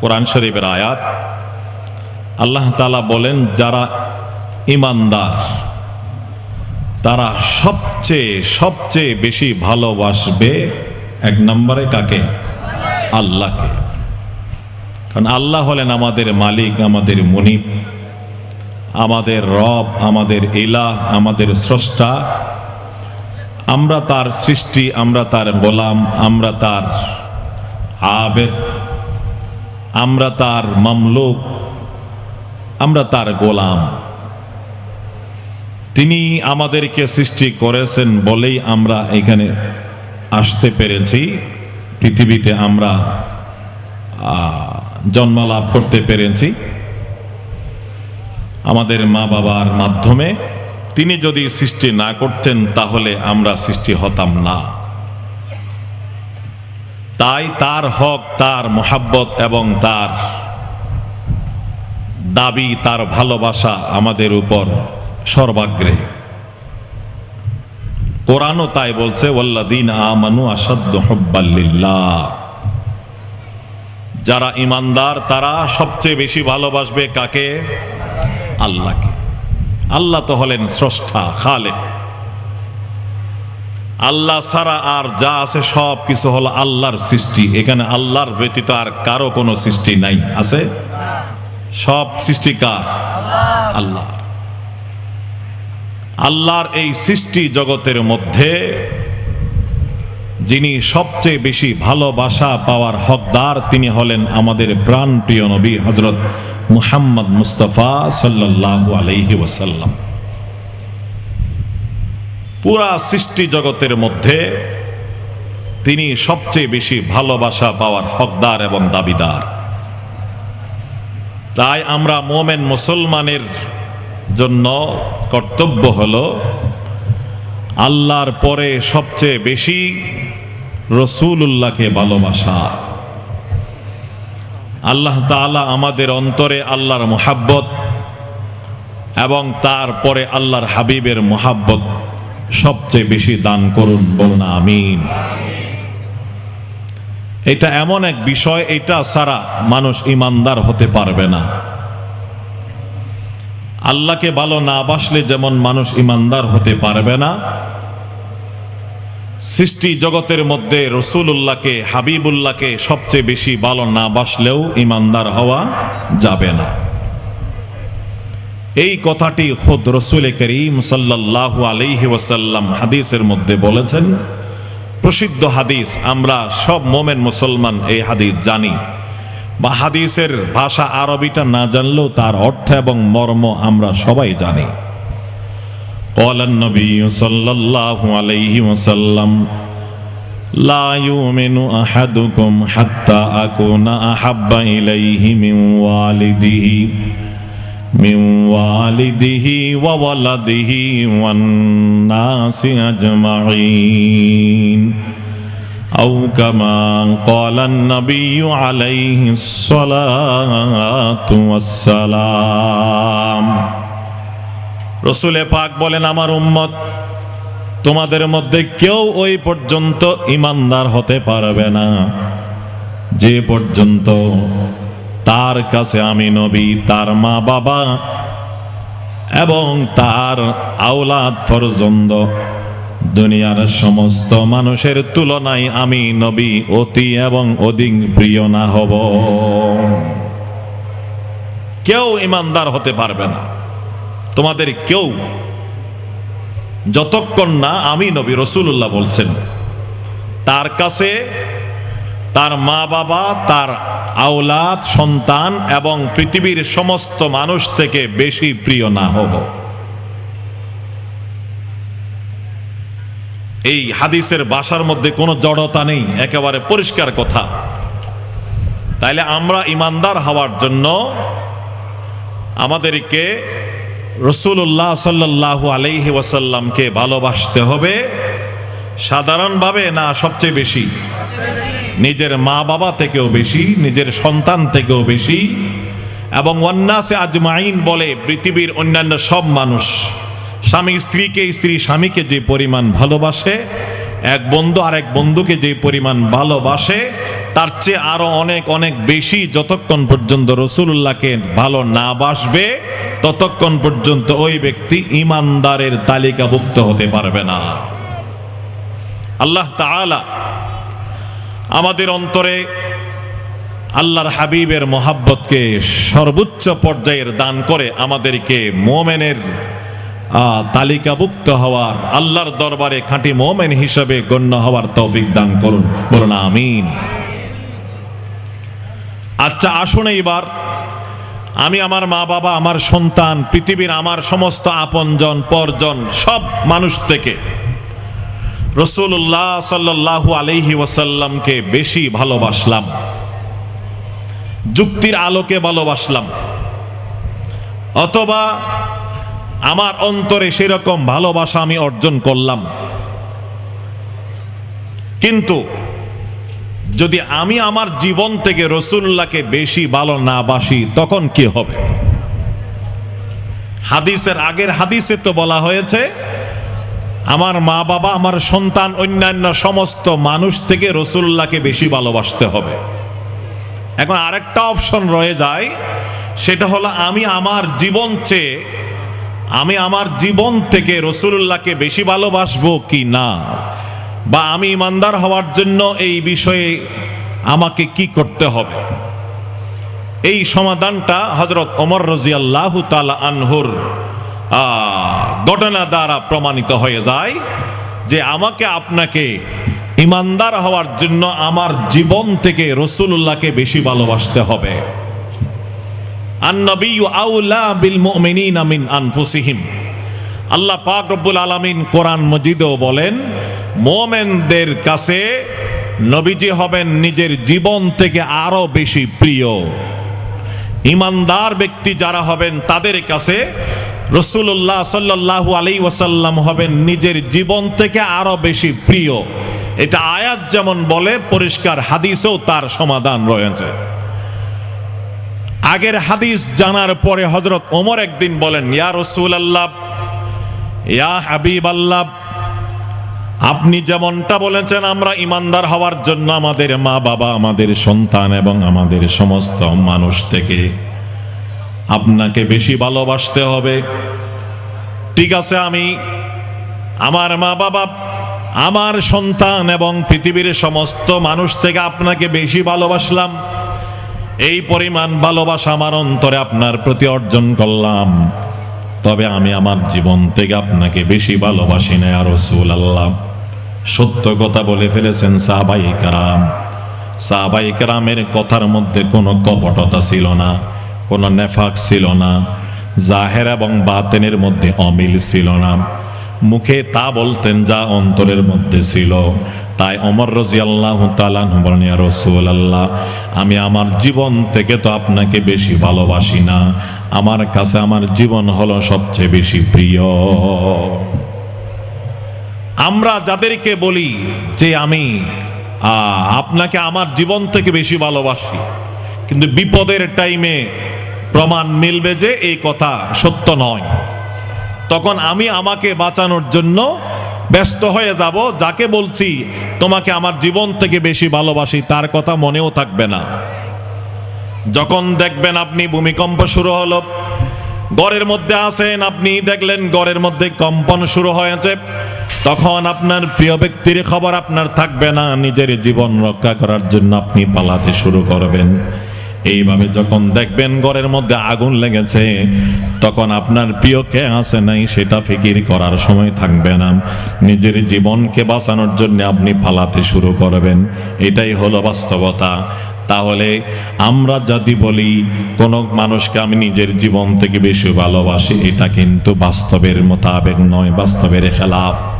কোরআন শরীফের আয়াত। আল্লাহ তালা বলেন, যারা ইমানদার তারা সবচেয়ে সবচেয়ে বেশি ভালোবাসবে এক নম্বরে কাকে? আল্লাহকে। কারণ আল্লাহ হলেন আমাদের মালিক, আমাদের মুনিপ আমাদের রব, আমাদের ইলাহ, আমাদের স্রষ্টা। আমরা তার সৃষ্টি, আমরা তার গোলাম, আমরা তার আবেদ, আমরা তার মামলুক, আমরা তার গোলাম। তিনি আমাদেরকে সৃষ্টি করেছেন বলেই আমরা এখানে আসতে পেরেছি। পৃথিবীতে আমরা জন্ম লাভ করতে পেরেছি। আমাদের মা বাবার মাধ্যমে তিনি যদি সৃষ্টি না করতেন, তাহলে আমরা সৃষ্টি হতাম না। তাই তার হক, তার মোহাব্বত এবং তার দাবি, তার ভালোবাসা আমাদের উপর সর্বাগ্রে। কোরআনও তাই বলছে ওয়াল্লাদিন আমানু হব্বাল্লিল্লাহ যারা ইমানদার, তারা সবচেয়ে বেশি ভালোবাসবে কাকে? আল্লাহকে। আল্লাহ তো হলেন স্রষ্টা, খালেক। আল্লাহ ছাড়া আর যা আছে সব কিছু হলো আল্লাহর সৃষ্টি। এখানে আল্লাহর ব্যতীত আর কারও কোনো সৃষ্টি নাই। আছে? সব সৃষ্টি কার? আল্লাহ। আল্লাহর এই সৃষ্টি জগতের মধ্যে যিনি সবচেয়ে বেশি ভালোবাসা পাওয়ার হকদার, তিনি হলেন আমাদের প্রাণ প্রিয় নবী হজরত মুহাম্মদ মুস্তফা সাল্লাল্লাহু আলাইহি ওয়াসাল্লাম। পুরা সৃষ্টি জগতের মধ্যে তিনি সবচেয়ে বেশি ভালোবাসা পাওয়ার হকদার এবং দাবিদার। তাই আমরা মোমেন মুসলমানের জন্য কর্তব্য হলো আল্লাহর পরে সবচেয়ে বেশি রসুলুল্লাহকে ভালোবাসা। আল্লাহ তাআলা আমাদের অন্তরে আল্লাহর মোহাব্বত এবং তারপরে আল্লাহর হাবিবের মোহাব্বত সবচেয়ে বেশি দান করুন, বলুন আমিন। এটা এমন এক বিষয়, এটা ছাড়া মানুষ ইমানদার হতে পারবে না। আল্লাহকে ভালো না বাসলে যেমন মানুষ ইমানদার হতে পারবে না সৃষ্টি জগতের মধ্যে রসুল্লাহকে হাবিবুল্লাহকে সবচেয়ে বেশি ভালো না বাসলেও ইমানদার হওয়া যাবে না। এই কথাটি খোদ রসুল করিম সাল্লাল্লাহু আলাইহি ওয়াসাল্লাম হাদিসের মধ্যে বলেছেন, প্রসিদ্ধ হাদিস, আমরা সব মোমেন মুসলমান এই হাদিস জানি। বা হাদিসের ভাষা আরবিটা না জানলেও তার অর্থ এবং মর্ম আমরা সবাই জানি। قال النبي صلى الله عليه وسلم لا يؤمن أحدكم حتى أكون أحب إليه من والده من والده وولده والناس أجمعين أو كما قال النبي عليه الصلاة والسلام রসুলে পাক বলেন, আমার উম্মত, তোমাদের মধ্যে কেউ ওই পর্যন্ত ইমানদার হতে পারবে না। যে পর্যন্ত তার কাছে আমি নবী, তার মা বাবা এবং তার আওলাদ ফরজন্দ দুনিয়ার সমস্ত মানুষের তুলনায় আমি নবী, অতি এবং অধিক প্রিয় না হব। কেউ ইমানদার হতে পারবে না। তোমাদের কেউ যতক্ষণ না আমি নবী রসুল্লাহ বলছেন, তার কাছে তার মা বাবা, তার আওলাদ, সন্তান এবং পৃথিবীর সমস্ত মানুষ থেকে বেশি প্রিয় না হব। এই হাদিসের বাসার মধ্যে কোনো জড়তা নেই, একেবারে পরিষ্কার কথা। তাইলে আমরা ইমানদার হওয়ার জন্য আমাদেরকে রসুল্লাহ সাল্লাহু আলাইহি ওয়াসাল্লামকে ভালোবাসতে হবে। সাধারণভাবে না, সবচেয়ে বেশি। নিজের মা বাবা থেকেও বেশি, নিজের সন্তান থেকেও বেশি। এবং অন্যাসে আজমাইন বলে, পৃথিবীর অন্যান্য সব মানুষ, স্বামী স্ত্রীকে, স্ত্রী স্বামীকে যে পরিমাণ ভালোবাসে, এক বন্ধু আর এক বন্ধুকে যে পরিমাণ ভালোবাসে তার চেয়ে আরও অনেক অনেক বেশি যতক্ষণ পর্যন্ত রসুল্লাহকে ভালো না বাসবে, ততক্ষণ পর্যন্ত ওই ব্যক্তি ইমানদারের তালিকাভুক্ত হতে পারবে না। আল্লাহ তাআলা আমাদের অন্তরে আল্লাহর হাবিবের মোহাব্বতকে সর্বোচ্চ পর্যায়ের দান করে আমাদেরকে মোমেনের তালিকাভুক্ত হওয়ার, আল্লাহর দরবারে খাঁটি মোমেন হিসাবে গণ্য হওয়ার তৌফিক দান করুন। বলুন আমিন। আচ্ছা আসুন এইবার। আমি আমার মা বাবা, আমার সন্তান, পৃথিবীর আমার সমস্ত আপনজন, পরজন, সব মানুষ থেকে রসুল্লাহ সাল্লাল্লাহু আলাইহি ওয়াসাল্লামকে বেশি ভালোবাসলাম। যুক্তির আলোকে ভালোবাসলাম। অথবা আমার অন্তরে সেরকম ভালোবাসা আমি অর্জন করলাম। কিন্তু যদি আমি আমার জীবন থেকে রসুল্লাহকে বেশি ভালো না বাসি, তখন কি হবে? হাদিসের আগের হাদিসে তো বলা হয়েছে, আমার মা বাবা, আমার সন্তান, অন্যান্য সমস্ত মানুষ থেকে রসুল্লাহকে বেশি ভালোবাসতে হবে। এখন আরেকটা অপশন রয়ে যায়, সেটা হলো আমি আমার জীবন চেয়ে, আমি আমার জীবন থেকে রসুল্লাহকে বেশি ভালোবাসবো কি না? বা আমি ইমানদার হওয়ার জন্য এই বিষয়ে আমাকে কি করতে হবে? এই সমাধানটা হজরত অমর রাজিয়াল্লাহ তালা আনহুর ঘটনা দ্বারা প্রমাণিত হয়ে যায় যে আমাকে আপনাকে ইমানদার হওয়ার জন্য আমার জীবন থেকে রসুল্লাহকে বেশি ভালোবাসতে হবে। আল্লাহ পাক রব্বুল আলামিন কোরআন মজিদেও বলেন মোমেনদের কাছে নবীজি হবেন নিজের জীবন থেকে আরও বেশি প্রিয়। ইমানদার ব্যক্তি যারা হবেন, তাদের কাছে রসুল্লাহ সাল্লাল্লাহু আলাই ওয়াসাল্লাম হবেন নিজের জীবন থেকে আরও বেশি প্রিয়। এটা আয়াত যেমন বলে, পরিষ্কার হাদিসেও তার সমাধান রয়েছে। আগের হাদিস জানার পরে হজরত ওমর একদিন বলেন, ইয়া রসুল আল্লাহ ইয়া হাবিব আল্লাহ আপনি যেমনটা বলেছেন, আমরা ইমানদার হওয়ার জন্য আমাদের মা বাবা, আমাদের সন্তান এবং আমাদের সমস্ত মানুষ থেকে আপনাকে বেশি ভালোবাসতে হবে। ঠিক আছে, আমি আমার মা বাবা, আমার সন্তান এবং পৃথিবীর সমস্ত মানুষ থেকে আপনাকে বেশি ভালোবাসলাম। এই পরিমাণ ভালোবাসা আমার অন্তরে আপনার প্রতি অর্জন করলাম। তবে আমি আমার জীবন থেকে আপনাকে বেশি ভালোবাসি না আর রসুল আল্লাহ সত্য কথা বলে ফেলেছেন সাহাবাই কারাম। সাহাবাই কারামের কথার মধ্যে কোনো কপটতা ছিল না, কোনো নেফাক ছিল না, জাহের এবং বাতেনের মধ্যে অমিল ছিল না। মুখে তা বলতেন যা অন্তরের মধ্যে ছিল। তাই অমর রাজি আল্লাহ বলেন, ইয়া রসুল আল্লাহ আমি আমার জীবন থেকে তো আপনাকে বেশি ভালোবাসি না। আমার কাছে আমার জীবন হলো সবচেয়ে বেশি প্রিয়। আমরা যাদেরকে বলি যে আমি আপনাকে আমার জীবন থেকে বেশি ভালোবাসি। কিন্তু বিপদের টাইমে প্রমাণ মিলবে যে এই কথা সত্য নয়। তখন আমি আমাকে বাঁচানোর জন্য ব্যস্ত হয়ে যাব, যাকে বলছি, তোমাকে আমার জীবন থেকে বেশি ভালোবাসি তার কথা মনেও থাকবে না। যখন দেখবেন আপনি ভূমিকম্প শুরু হলো, গড়ের মধ্যে আছেন আপনি, দেখলেন গড়ের মধ্যে কম্পন শুরু হয়েছে। তখন আপনার প্রিয় ব্যক্তির খবর আপনার থাকবে না, নিজের জীবন রক্ষা করার জন্য আপনি পালাতে শুরু করবেন। এইভাবে যখন দেখবেন ঘরের মধ্যে আগুন লেগেছে, তখন আপনার প্রিয় কে আছে নাই সেটা ফিকির করার সময় থাকবে না। নিজের জীবনকে বাঁচানোর জন্য আপনি পালাতে শুরু করবেন। এটাই হলো বাস্তবতা। তাহলে আমরা যদি বলি, কোনো মানুষকে আমি নিজের জীবন থেকে বেশি ভালোবাসি, এটা কিন্তু বাস্তবের মোতাবেক নয়, বাস্তবের খেলাফ।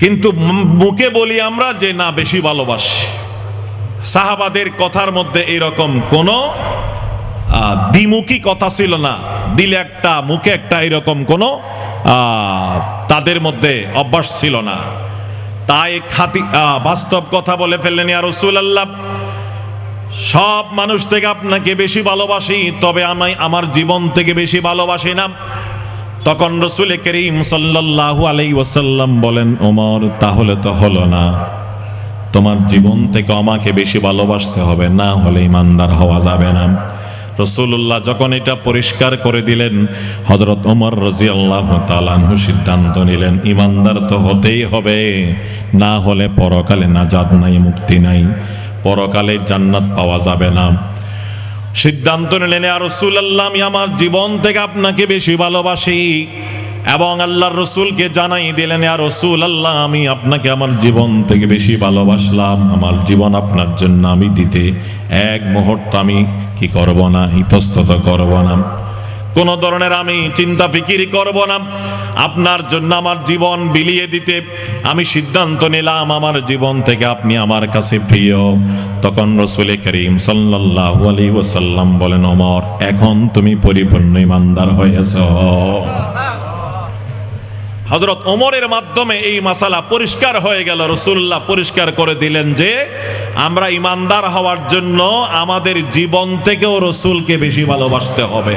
কিন্তু মুখে বলি আমরা যে না, বেশি ভালোবাসি। সাহাবাদের কথার মধ্যে এরকম কোনো দ্বিমুখী কথা ছিল না। দিলে একটা, মুখে একটা এরকম কোনো তাদের মধ্যে অভ্যাস ছিল না। তাই খাতি বাস্তব কথা বলে ফেললেন আর রসুল আল্লাহ সব মানুষ থেকে আপনাকে বেশি ভালোবাসি, তবে আমি আমার জীবন থেকে বেশি ভালোবাসি না। তখন রসুল করিম সাল্লাল্লাহু আলাই ওয়াসাল্লাম বলেন, ওমর, তাহলে তো হলো না। তোমার জীবন থেকে আমাকে বেশি ভালোবাসতে হবে, না হলে ইমানদার হওয়া যাবে না। রসুল্লাহ যখন এটা পরিষ্কার করে দিলেন হজরত ওমর রাজি আল্লাহ তালানহু সিদ্ধান্ত নিলেন, ইমানদার তো হতেই হবে, না হলে পরকালে নাজাদ নাই, মুক্তি নাই। পরকালে জান্নাত পাওয়া যাবে না। সিদ্ধান্ত নিলেন আর রসুল্লাহ আমি আমার জীবন থেকে আপনাকে বেশি ভালোবাসি। এবং আল্লাহর রসুলকে জানাই দিলেন আর রসুল আল্লাহ আমি আপনাকে আমার জীবন থেকে বেশি ভালোবাসলাম। আমার জীবন আপনার জন্য আমি দিতে এক মুহূর্ত আমি কি করব না, ইতস্তত করব না? কোন ধরনের আমি চিন্তা ফিকির করব না। আপনার জন্য আমার জীবন বিলিয়ে দিতে আমি সিদ্ধান্ত নিলাম, আমার জীবন থেকে আপনি আমার কাছে প্রিয়। তখন রসুল করিম সাল্লাল্লাহু আলাইহি ওয়াসাল্লাম বলেন অমর এখন তুমি পরিপূর্ণ ইমানদার হয়েছ। হজরত ওমরের মাধ্যমে এই মাসালা পরিষ্কার হয়ে গেল। রসুল্লাহ পরিষ্কার করে দিলেন যে, আমরা ইমানদার হওয়ার জন্য আমাদের জীবন থেকেও রসুলকে বেশি ভালোবাসতে হবে।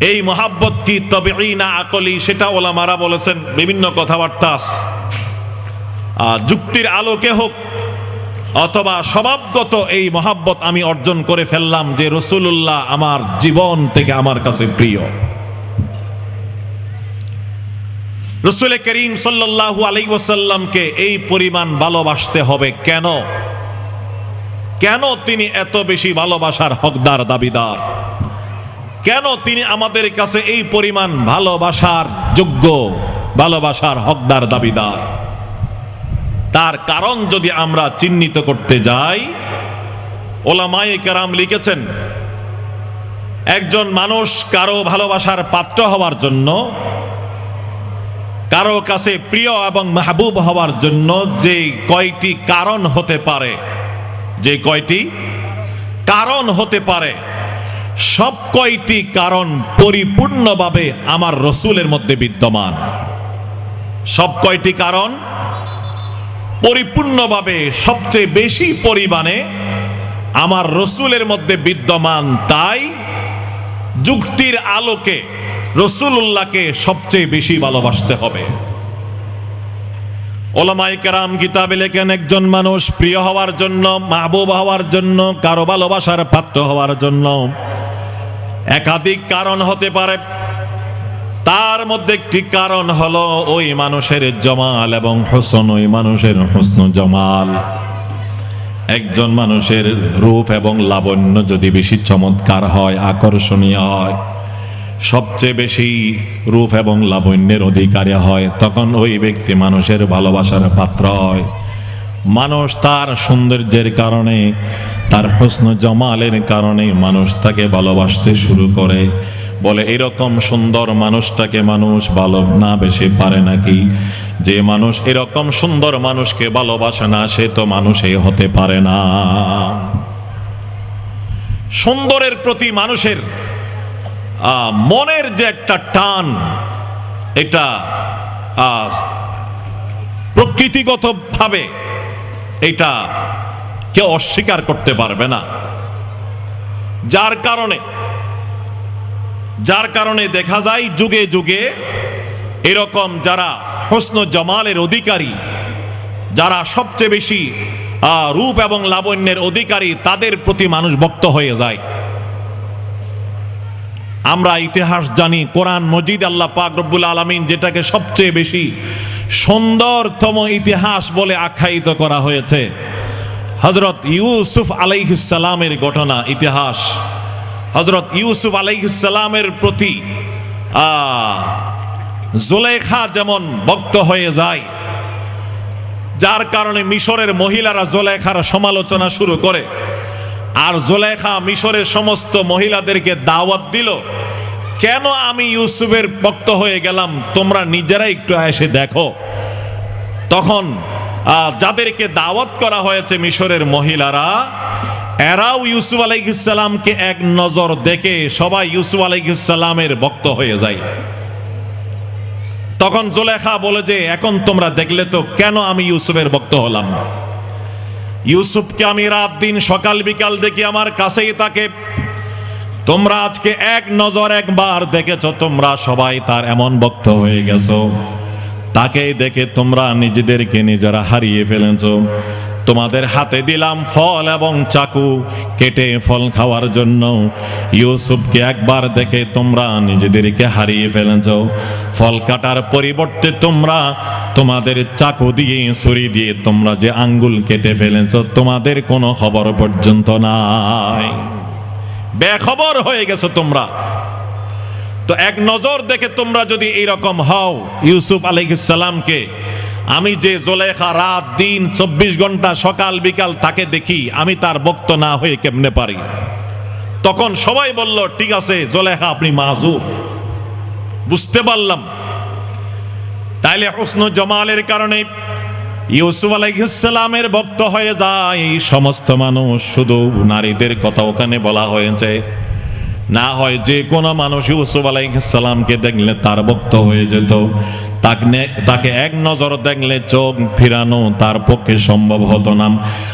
এই মহাব্বত কি? তবে না আকলি সেটা ওলামারা বলেছেন। বিভিন্ন কথাবার্তা। আহ, যুক্তির আলোকে হোক অথবা স্বভাবগত এই মহাব্বত আমি অর্জন করে ফেললাম যে রসুল্লাহ আমার জীবন থেকে আমার কাছে প্রিয়। রসুল করিম সাল্লাল্লাহু আলাইহি ওয়াসাল্লামকে এই পরিমাণ ভালোবাসতে হবে কেন? কেন তিনি এত বেশি ভালোবাসার হকদার দাবিদার? কেন তিনি আমাদের কাছে এই পরিমাণ ভালোবাসার যোগ্য, ভালোবাসার হকদার দাবিদার? তার কারণ যদি আমরা চিহ্নিত করতে যাই, ওলামায়ে কেরাম লিখেছেন, একজন মানুষ কারও ভালোবাসার পাত্র হওয়ার জন্য, কারও কাছে প্রিয় এবং মাহবুব হওয়ার জন্য যে কয়টি কারণ হতে পারে, যে কয়টি কারণ হতে পারে সব কয়টি কারণ পরিপূর্ণভাবে আমার রসুলের মধ্যে বিদ্যমান। সব কয়টি কারণ পরিপূর্ণভাবে সবচেয়ে বেশি পরিমাণে আমার রসুলের মধ্যে বিদ্যমান, তাই যুক্তির আলোকে রসুল্লাহকে সবচেয়ে বেশি ভালোবাসতে হবে। ওলামাই কেরাম কিতাবে লেখেন, একজন মানুষ প্রিয় হওয়ার জন্য, মাহবুব হওয়ার জন্য, কারও ভালোবাসার পাত্র হওয়ার জন্য একাধিক কারণ হতে পারে। তার মধ্যে একটি কারণ হলো ওই মানুষের জমাল এবং হোসন, ওই মানুষের হোসন জমাল। একজন মানুষের রূপ এবং লাবণ্য যদি বেশি চমৎকার হয়, আকর্ষণীয় হয়, সবচেয়ে বেশি রূপ এবং লাবণ্যের অধিকারী হয়, তখন ওই ব্যক্তি মানুষের ভালোবাসার পাত্র হয়। মানুষ তার সৌন্দর্যের কারণে, তার হোসন জমালের কারণে মানুষ তাকে ভালোবাসতে শুরু করে। বলে, এরকম সুন্দর মানুষটাকে মানুষ ভালো না বেশি পারে নাকি? যে মানুষ এরকম সুন্দর মানুষকে ভালোবাসে না, সে তো মানুষই হতে পারে না। সুন্দরের প্রতি মানুষের মনের যে একটা টান, এটা প্রকৃতিগতভাবে এটা কেউ অস্বীকার করতে পারবে না। যার কারণে যার কারণে দেখা যায় যুগে যুগে এরকম যারা হোসন জমালের অধিকারী, যারা সবচেয়ে বেশি রূপ এবং লাবণ্যের অধিকারী, তাদের প্রতি মানুষ ভক্ত হয়ে যায়। আমরা ইতিহাস জানি, কোরআন মজিদ আল্লাহ পাক রব্বুল আলমিন যেটাকে সবচেয়ে বেশি সুন্দরতম ইতিহাস বলে আখ্যায়িত করা হয়েছে। হজরত ইউসুফ আলাইহিসালামের ঘটনা, ইতিহাস। হজরত ইউসুফ আলাইহিসালামের প্রতি জুলেখা যেমন ভক্ত হয়ে যায়, যার কারণে মিশরের মহিলারা জোলেখার সমালোচনা শুরু করে। আর জোলেখা মিশরের সমস্ত মহিলাদেরকে দাওয়াত দিল কেন আমি ইউসুফের ভক্ত হয়ে গেলাম? তোমরা নিজেরা একটু এসে দেখো। তখন যাদেরকে দাওয়াত করা হয়েছে মিশরের মহিলারা, এরাও ইউসুফ আলাইহিসাল্লামকে এক নজর দেখে সবাই ইউসুফ আলাইহিসাল্লামের ভক্ত হয়ে যায়। তখন জোলেখা বলে যে, এখন তোমরা দেখলে তো কেন আমি ইউসুফের ভক্ত হলাম? ইউসুফকে আমি রাত দিন সকাল বিকাল দেখি আমার কাছেই তাকে তোমরা আজকে এক নজর একবার দেখেছ, তোমরা সবাই তার এমন ভক্ত হয়ে গেছো। তাকে দেখে তোমরা নিজেদেরকে নিজেরা হারিয়ে ফেলেছো। তোমাদের হাতে দিলাম ফল এবং চাকু, কেটে ফল খাওয়ার জন্য। ইউসুফকে একবার দেখে তোমরা নিজেদেরকে হারিয়ে ফেলেছ। ফল কাটার পরিবর্তে তোমরা তোমাদের চাকু দিয়ে, ছুরি দিয়ে তোমরা যে আঙ্গুল কেটে ফেলেছ, তোমাদের কোনো খবর পর্যন্ত নাই। বেখবর হয়ে গেছো তোমরা। তো এক নজর দেখে তোমরা যদি এইরকম হও, ইউসুফ আলাইসাল্লামকে আমি যে জোলেখা রাত, দিন, চব্বিশ ঘণ্টা, সকাল, বিকাল তাকে দেখি, আমি তার বক্ত না হয়ে কেমনে পারি? তখন সবাই বলল, ঠিক আছে জোলেখা আপনি মাজুর। বুঝতে পারলাম। তাইলে হুসন জমালের কারণে ইউসুফ আলাইসালামের ভক্ত হয়ে যায়। সমস্ত মানুষ শুধু নারীদের কথা ওখানে বলা হয়েছে। না হয় যে কোনো মানুষ ইউসুফ আলাইসালামকে দেখলে তার ভক্ত হয়ে যেত। তাকে এক নজর দেখলে চোখ ফিরানো তার পক্ষে সম্ভব হতো না।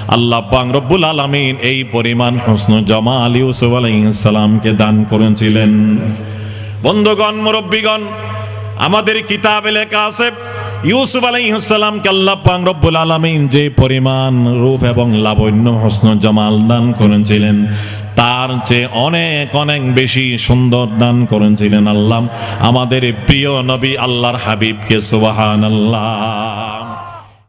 আল্লাহ পাক রব্বুল আলমিন এই পরিমাণ হুসন জামাল ইউসুফ আলাইসালামকে দান করেছিলেন। বন্ধুগণ, মুরব্বীগণ, আমাদের কিতাবে লেখা আছে ইউসুফ আলাইহিসসালামকে আল্লাহ পাক রব্বুল আলামিন যে পরিমাণ রূপ এবং লাবণ্য হস্ন জামাল দান করেছিলেন, তার চেয়ে অনেক অনেক বেশি সুন্দর দান করেছিলেন আল্লাহ। আমাদের প্রিয় নবী আল্লাহর হাবিবকে সুবহানাল্লাহ।